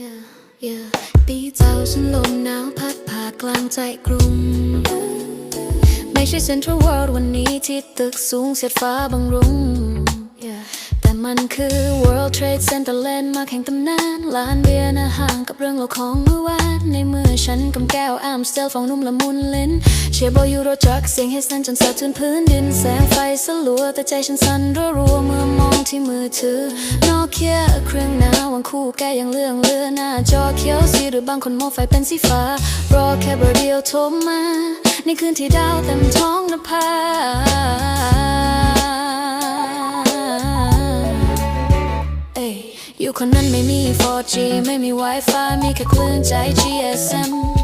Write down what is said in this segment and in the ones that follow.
Yeah, yeah ปีเจ้าฉันลมหนาวพัดผ่ากลางใจกรุง ใช่เซ็นทรัลเวิลด์วันนี้ที่ตึกสูงเสียดฟ้าบังรุง Yeah แต่มันคือ World Trade Center เลนมาแข่งตำนานลานเบียร์นะห่างกับเรื่องโลกของเมื่อวานในมือฉันกำแก้วอ้ามสเตลฟองนุ่มละมุนลิ้น เชียร์บอยยูโรทรัคเสียงให้สั่นจนสะเทือนพื้นดินแสงไฟสลัวแต่ใจฉันสั่นรัวๆเมื่อมองที่มือถือนอกเคียเครื่องหน้าวังคู่แกยังเลื่องเลือหน้าจอเขียวสีหรือบางคนมองไฟเป็นสีฟ้ารอแค่เบอร์เดียวโทรมา ในคืนที่ดาวเต็มท้องนภาเอ้ยอยู่คนนั้นไม่มี 4G ไม่มี Wi-Fi มีแค่คลื่นใจ GSM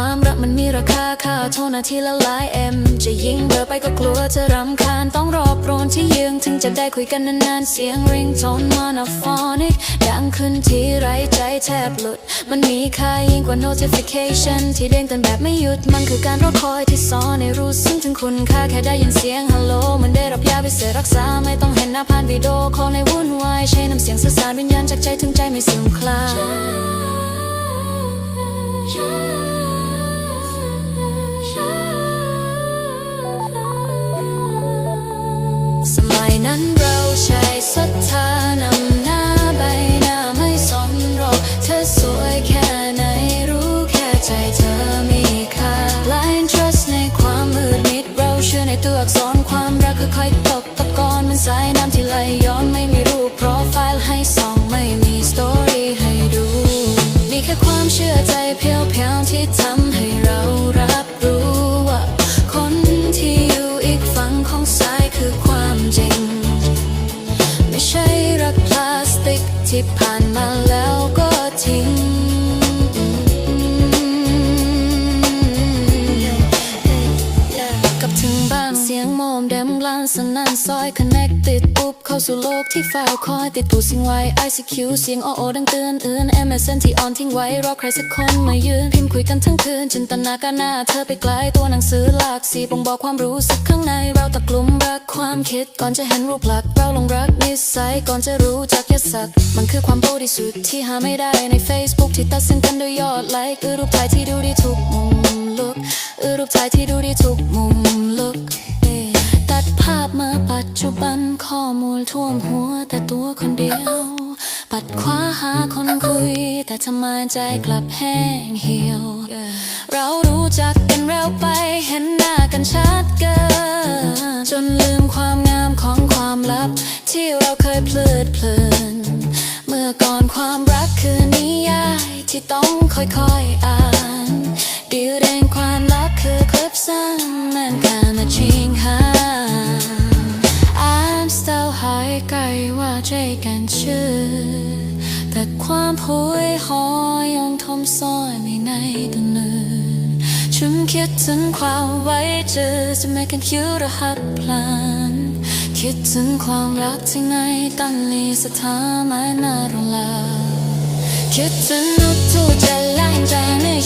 ความรักมันมีราคาค่าโทรนาทีละหลาย M จะยิงเบอร์ไปก็กลัวจะรำคาญต้องรอโปรนที่ยืงถึงจะได้คุยกันนานๆ เสียงริงโทนมอนฟอนิกดังขึ้นทีไรใจแทบหลุด มันมีค่ายิ่งกว่า notification ที่เด้งเตือนแบบไม่หยุด มันคือการรอคอยที่ซ้อนในรู้ซึ้งถึงคุณค่าแค่ได้ยินเสียงฮัลโหลมันได้รับยาพิเศษรักษาไม่ต้องเห็นหน้าผ่านวิดีโอคอลในวุ่นวายใช้น้ำเสียงสื่อสารวิญญาณจากใจถึงใจไม่ซึมคลา นั้นเราใช้ศรัทธานำหน้าใบหน้าไม่สนหรอกเธอสวยแค่ไหนรู้แค่ใจเธอมีค่า Blind trust ในความมืดมิดเราเชื่อในตัวอักษรความรักค่อยๆตกตะกอนเหมันสายน้ำที่ไหลย้อนไม่มีรูปโปรไฟล์ให้ส่องไม่มีสตอรี่ให้ดู มีแค่ความเชื่อใจเพียวๆที่ทำให้เรารับ ที่ผ่านมาแล้วก็ทิ้ง กับถึงบ้านเสียงโมมเดมกลานสนั่นซอย connected ปุ๊บเข้าสู่โลกที่เฝ้าคอยติดปูสิ่งไว้ ICQ เสียงโอโอดังเตือนอื่น MSN ที่ออนทิ้งไว้รอใครสักคนมายืนพิมพ์คุยกันทั้งคืนจินตนาการหน้าเธอไปไกลตัวหนังสือหลากสีบ่งบอกความรู้สึกข้างในเราตะกลุ่มรักความคิดก่อนจะเห็นรูปลักษ์เราลงรักนิสัยก่อนจะรู้จักยศักดิ์มันคือความบริสุทธิ์ที่หาไม่ได้ใน Facebook ที่ตัดสินกันด้วยยอดไลค์คือรูปถ่ายที่ดูดีทุกมุมลุกเออรูปถ่ายที่ดูดีทุกมุมลุก มาปัจจุบันข้อมูลท่วมหัวแต่ตัวคนเดียว ปัดคว้าหาคนคุย แต่ทำไมใจกลับแห้งเหี่ยว เรารู้จักกันเร็วไปเห็นหน้ากันชัดเกิน จนลืมความงามของความลับ ที่เราเคยเพลิดเพลิน เมื่อก่อนความรักคือนิยายที่ต้องค่อยๆอ่านดิวเดงความลับคือคลิปสั้น ใจกันชื่อ แต่ความผวยหอยยังทมซ่อนไม่ในตัวเนินฉันคิดถึงความไว้เจอจะไม่กันคิวรหัสพลัน คิดถึงความรักที่ในตั้งลีสถานไม่น่ารงลาคิดถึงนุกทูจะล้างใจไม่ใช่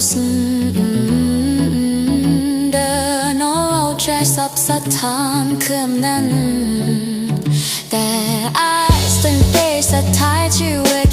2000 Dön all dressed up satan kımdan Their eyes don't face a tide you were